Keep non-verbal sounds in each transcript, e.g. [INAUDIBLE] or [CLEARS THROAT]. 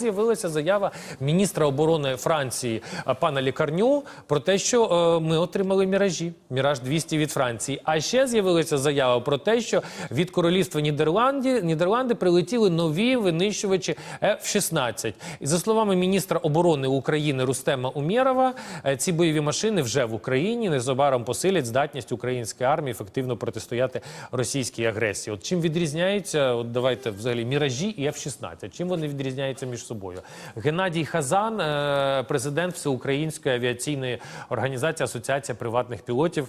З'явилася заява міністра оборони Франції е, пана Лікарню про те, що е, ми отримали міражі, міраж 200 від Франції. А ще з'явилася заява про те, що від королівства Нідерланді Нідерланди прилетіли нові винищувачі F-16. І за словами міністра оборони України Рустема Умєрова, е, ці бойові машини вже в Україні незабаром посилять здатність української армії ефективно протистояти російській агресії. От чим відрізняються, от давайте взагалі міражі і F-16? Чим вони відрізняються між собою? Геннадій Хазан, е, президент Всеукраїнської авіаційної організації Асоціація приватних пілотів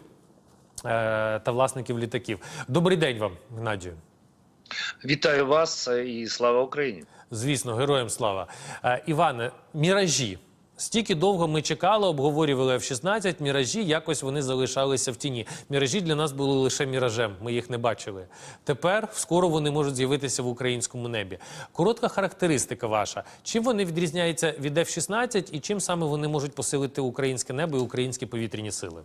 е, та власників літаків. Добрий день вам, Геннадію. Вітаю вас е, і слава Україні. Звісно, героям слава. Іване, міражі. Стільки довго ми чекали, обговорювали F-16, міражі, якось вони залишалися в тіні. Міражі для нас були лише міражем, ми їх не бачили. Тепер скоро вони можуть з'явитися в українському небі. Коротка характеристика ваша. Чим вони відрізняються від F-16 і чим саме вони можуть посилити українське небо і українські повітряні сили?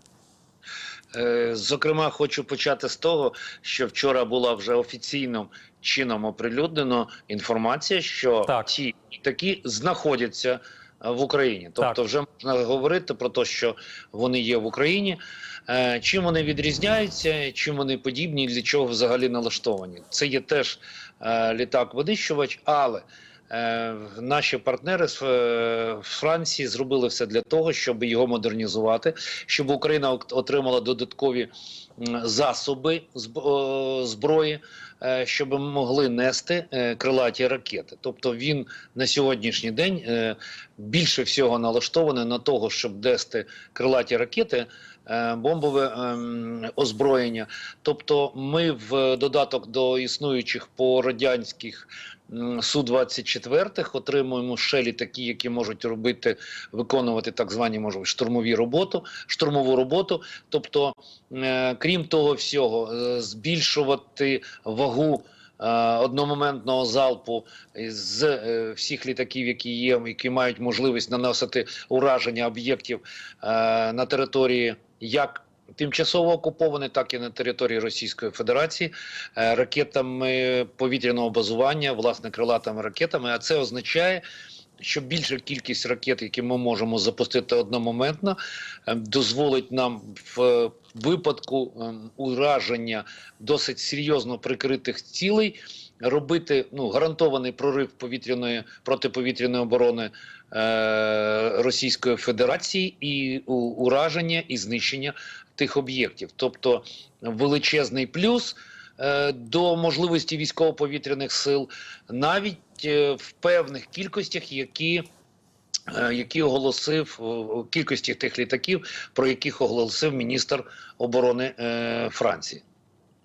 Е, Зокрема, хочу почати з того, що вчора була вже офіційним чином оприлюднено інформація, що Так. ті такі знаходяться в Україні. Тобто, Так. вже можна говорити про те, що вони є в Україні. Е, Чим вони відрізняються, чим вони подібні, для чого взагалі налаштовані? Це є теж е, літак-винищувач, але е, наші партнери з е, Франції зробили все для того, щоб його модернізувати, щоб Україна отримала додаткові засоби зброї, е, щоб могли нести е, крилаті ракети. Тобто він на сьогоднішній день е, більше всього налаштований на того, щоб нести крилаті ракети. Е, Бомбове ем, озброєння, тобто ми в додаток до існуючих по радянських су 24 отримуємо ще літаки, які можуть робити виконувати так звані може штурмові роботу, штурмову роботу. Тобто, е, крім того всього, е, збільшувати вагу. Одномоментного залпу з всіх літаків, які є, які мають можливість наносити ураження об'єктів на території як тимчасово окуповані, так і на території Російської Федерації е, ракетами повітряного базування, власне, крилатими ракетами. А це означає, що більша кількість ракет, які ми можемо запустити одномоментно, е, дозволить нам в е, випадку е, ураження досить серйозно прикритих цілей. Робити ну гарантований прорив повітряної протиповітряної оборони Російської Федерації і ураження і знищення тих об'єктів, тобто величезний плюс е, до можливості військово-повітряних сил, навіть е, в певних кількостях, які е, які оголосив кількості тих літаків, про яких оголосив міністр оборони е, Франції.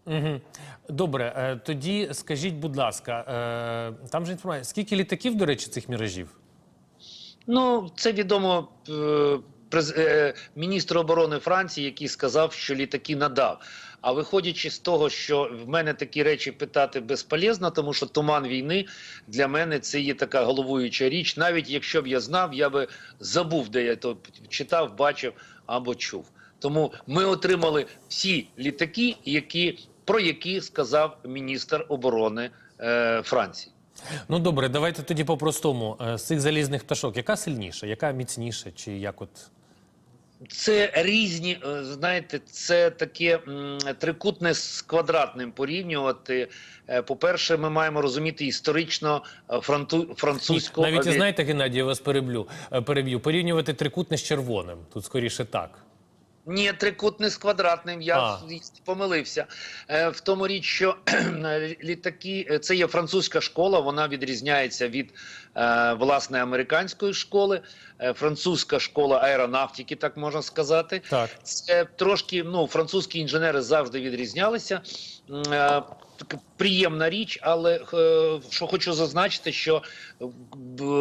Угу. Добре, е, тоді скажіть, будь ласка, е, там же інформація, скільки літаків, до речі, цих міражів? Ну, це відомо е, е, міністр оборони Франції, який сказав, що літаки надав. А виходячи з того, що в мене такі речі питати безполезно, тому що туман війни для мене це є така головуюча річ. Навіть якщо б я знав, я би забув, де я то читав, бачив або чув. Тому ми отримали всі літаки, які про які сказав міністр оборони е, Франції. Ну добре, давайте тоді по-простому. Е, З цих залізних пташок, яка сильніша, яка міцніша, чи як от. Це різні, е, знаєте, це таке трикутне з квадратним порівнювати. Е, По-перше, ми маємо розуміти історично е, французьку Навіть знаєте, Геннадій, я вас переблю, е, переб'ю. Порівнювати трикутне з червоним. Тут скоріше так. Ні, трикутний з квадратним. Я А. помилився. Е, В тому річ, що [CLEARS THROAT] літаки е, це є французька школа. Вона відрізняється від е, власне американської школи. Е, Французька школа аеронавтики, так можна сказати. Так. Це трошки ну французькі інженери завжди відрізнялися. Е, Приємна річ, але е, що хочу зазначити, що е,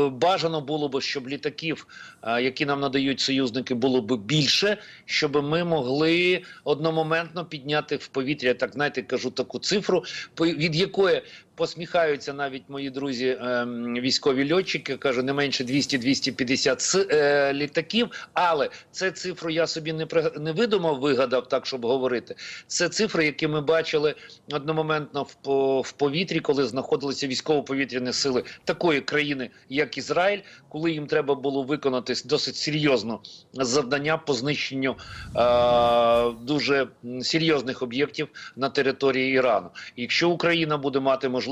бажано було б, щоб літаків, е, які нам надають союзники, було б більше, щоб ми могли одномоментно підняти в повітря, так знаєте, кажу таку цифру, від якої посміхаються навіть мої друзі, ем, військові льотчики. кажу, не менше 200-250 с- е, літаків. Але це цифру я собі не при- не видумав, вигадав так, щоб говорити. Це цифри, які ми бачили одномоментно в, по- повітрі, коли знаходилися військово-повітряні сили такої країни, як Ізраїль, коли їм треба було виконати досить серйозно завдання по знищенню е, дуже серйозних об'єктів на території Ірану. Якщо Україна буде мати можливість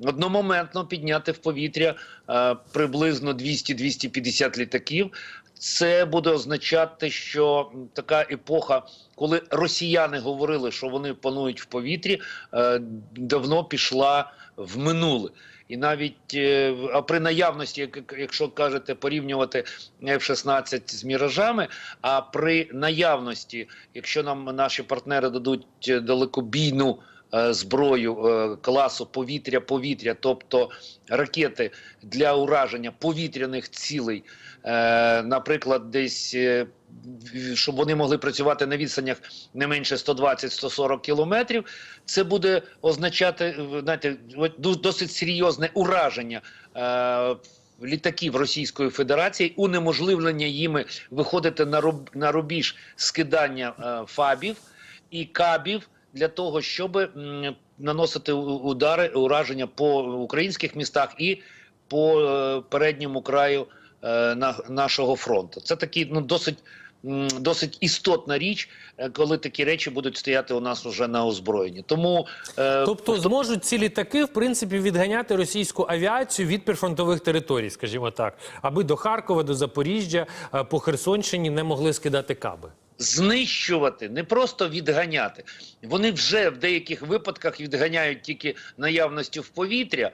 одномоментно підняти в повітря е, приблизно 200-250 літаків. Це буде означати, що така епоха, коли росіяни говорили, що вони панують в повітрі, е, давно пішла в минуле. І навіть е, а при наявності, як- якщо кажете, порівнювати F-16 з міражами, а при наявності, якщо нам наші партнери дадуть е, далекобійну зброю е, класу повітря-повітря, тобто ракети для ураження повітряних цілей, е, наприклад, десь. е, Щоб вони могли працювати на відстанях не менше 120-140 кілометрів, це буде означати е, знаєте, досить серйозне ураження е, літаків Російської Федерації, унеможливлення їми виходити на руб, рубіж скидання е, фабів і кабів для того, щоб наносити удари, ураження по українських містах і по е, передньому краю е, на, нашого фронту. Це такий ну досить. Досить істотна річ, е, коли такі речі будуть стояти у нас уже на озброєнні. Тому е, Тобто зможуть ці літаки, в принципі, відганяти російську авіацію від прифронтових територій, скажімо так, аби до Харкова, до Запоріжжя, по Херсонщині не могли скидати каби. Знищувати, не просто відганяти. Вони вже в деяких випадках відганяють тільки наявністю в повітря.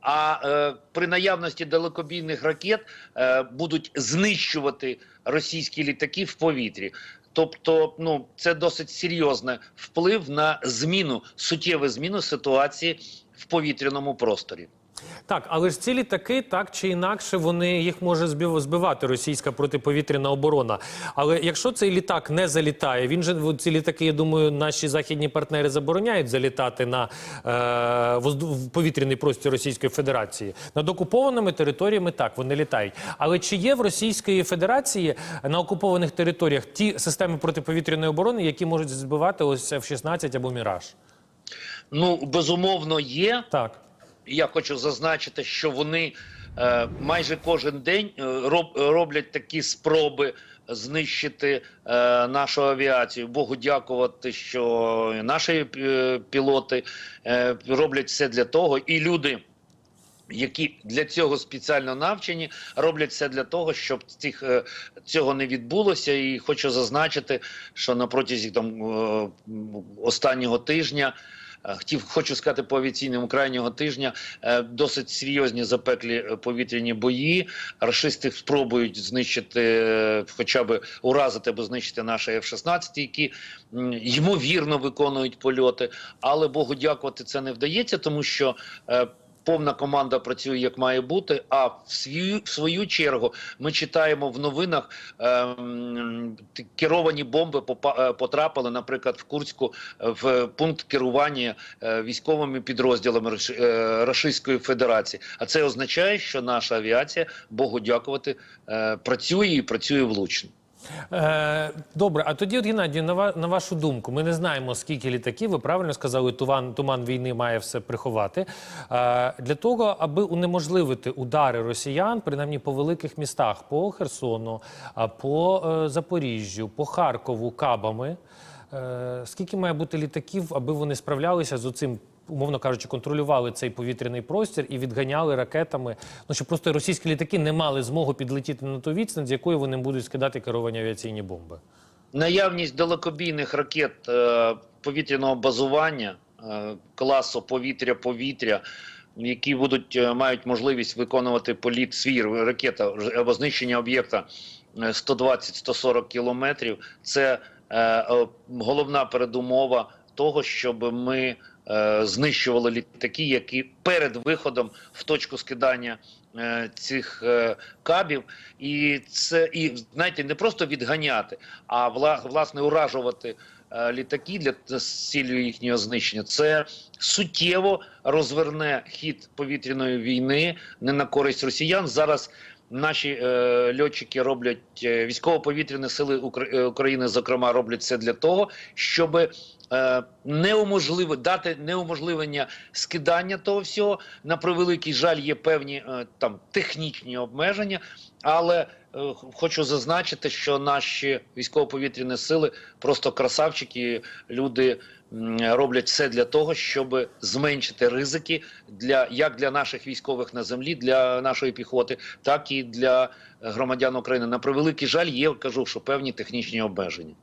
А е, при наявності далекобійних ракет е, будуть знищувати російські літаки в повітрі. Тобто, ну це досить серйозний вплив на зміну суттєву зміну ситуації в повітряному просторі. Так, але ж ці літаки так чи інакше вони їх може збив- збивати російська протиповітряна оборона. Але якщо цей літак не залітає, він же ці літаки, я думаю, наші західні партнери забороняють залітати на е, повітряний простір Російської Федерації. Над окупованими територіями так вони літають. Але чи є в Російської Федерації на окупованих територіях ті системи протиповітряної оборони, які можуть збивати ось F-16 або Міраж? Ну безумовно є. Так. Я хочу зазначити, що вони е, майже кожен день е, роб, роблять такі спроби знищити е, нашу авіацію. Богу дякувати, що наші е, пілоти е, роблять все для того, і люди. Які для цього спеціально навчені, роблять все для того, щоб цих, е, цього не відбулося. І хочу зазначити, що на протязі там останнього тижня Хотів, хочу сказати по авіаційному крайнього тижня е, досить серйозні запеклі е, повітряні бої. Рашисти спробують знищити, е, хоча б уразити або знищити наші F-16, які ймовірно виконують польоти. Але Богу дякувати, це не вдається, тому що. Е, Повна команда працює як має бути. А в свою в свою чергу ми читаємо в новинах т- керовані бомби е, потрапили, наприклад, в Курську е, в пункт керування е, військовими підрозділами е, Федерації. А це означає, що наша авіація, Богу дякувати, е, працює і працює влучно. Е, добре, а тоді, от, Геннадію, на, ва- на вашу думку, ми не знаємо, скільки літаків, ви правильно сказали, туман, туман війни має все приховати. Е, для того, аби унеможливити удари росіян, принаймні по великих містах, по Херсону, а по е, Запоріжжю, по Харкову, кабами, е, скільки має бути літаків, аби вони справлялися з оцим, умовно кажучи, контролювали цей повітряний простір і відганяли ракетами, ну щоб просто російські літаки не мали змогу підлетіти на ту відстань, з якої вони будуть скидати керовані авіаційні бомби. Наявність далекобійних ракет е, повітряного базування е, класу повітря-повітря, які будуть е, мають можливість виконувати політ свій ракета або знищення об'єкта е, 120-140 кілометрів. Це головна передумова того, щоб ми знищували літаки, які перед виходом в точку скидання е, цих е, кабів, і це і знаєте, не просто відганяти, а вла, власне уражувати е, літаки для з цілею їхнього знищення, це суттєво розверне хід повітряної війни не на користь росіян. Зараз наші е, льотчики роблять е, військово-повітряні сили Укра- е, України, зокрема, роблять це для того, щоб е, неуможливо дати неуможливлення скидання того всього. На превеликий жаль, є певні е, там технічні обмеження, але е, хочу зазначити, що наші військово-повітряні сили просто красавчики, люди роблять все для того, щоб зменшити ризики для як для наших військових на землі, для нашої піхоти, так і для громадян України. На превеликий жаль, є кажу, що певні технічні обмеження.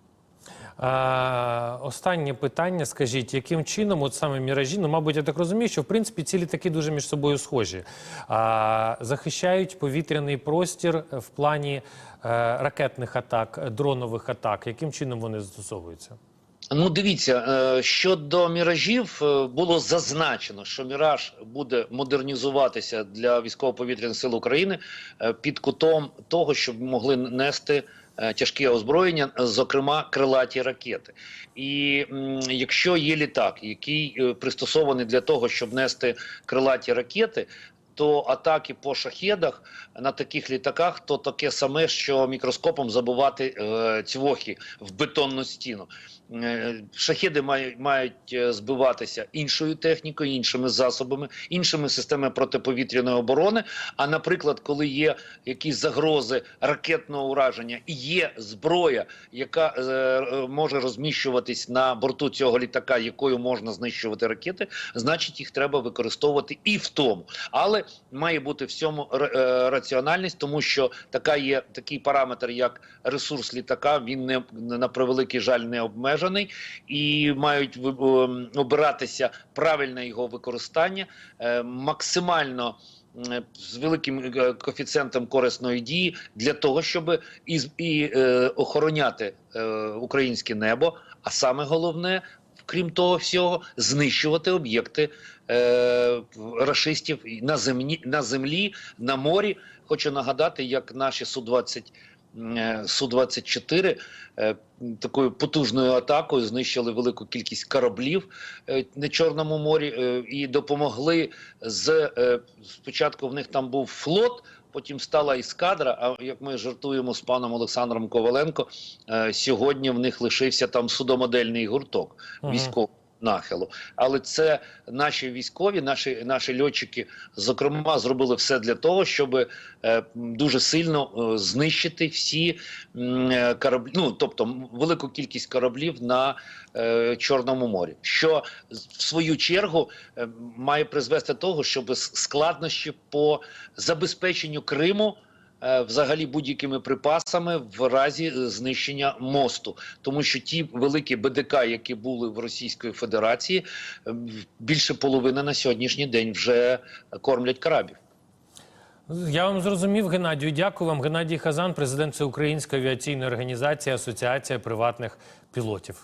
А, останнє питання. Скажіть, яким чином, от саме міражі, ну, мабуть, я так розумію, що в принципі ці літаки дуже між собою схожі. А, захищають повітряний простір в плані е, ракетних атак, дронових атак. Яким чином вони застосовуються? Ну, дивіться, е, щодо міражів е, було зазначено, що міраж буде модернізуватися для військово-повітряних сил України е, під кутом того, щоб могли нести тяжке озброєння, зокрема крилаті ракети. І якщо є літак, який пристосований для того, щоб нести крилаті ракети. То атаки по шахедах на таких літаках то таке саме, що мікроскопом забувати е, цвохи в бетонну стіну. Е, Шахеди мають, мають е, збиватися іншою технікою, іншими засобами, іншими системами протиповітряної оборони. А наприклад, коли є якісь загрози ракетного ураження і є зброя, яка е, е, може розміщуватись на борту цього літака, якою можна знищувати ракети, значить їх треба використовувати і в тому. Але має бути в цьому е, раціональність, тому що така є такий параметр, як ресурс літака. Він не на превеликий жаль не обмежений, і мають ем, обиратися правильне його використання е, максимально. З великим е, коефіцієнтом корисної дії для того, щоб і, і е, охороняти е, українське небо, а саме головне, крім того всього, знищувати об'єкти е, рашистів на землі, на землі, на морі. Хочу нагадати, як наші Су-20 е, Су-24 е, такою потужною атакою знищили велику кількість кораблів е, на Чорному морі е, і допомогли з е, спочатку в них там був флот. Потім стала іскадра. А як ми жартуємо з паном Олександром Коваленко, е, сьогодні в них лишився там судомодельний гурток Мгм. Нахилу. Але це наші військові, наші, наші льотчики, зокрема, зробили все для того, щоб е, дуже сильно е, знищити всі е, кораблі, ну тобто велику кількість кораблів на е, Чорному морі, що в свою чергу е, має призвести до того, щоб складнощі по забезпеченню Криму. Е, Взагалі будь-якими припасами в разі е, знищення мосту, тому що ті великі БДК, які були в Російської Федерації, е, більше половини на сьогоднішній день вже кормлять крабів. Я вам зрозумів, Геннадію. Дякую вам. Геннадій Хазан, президент Всеукраїнської авіаційної організації Асоціація приватних пілотів.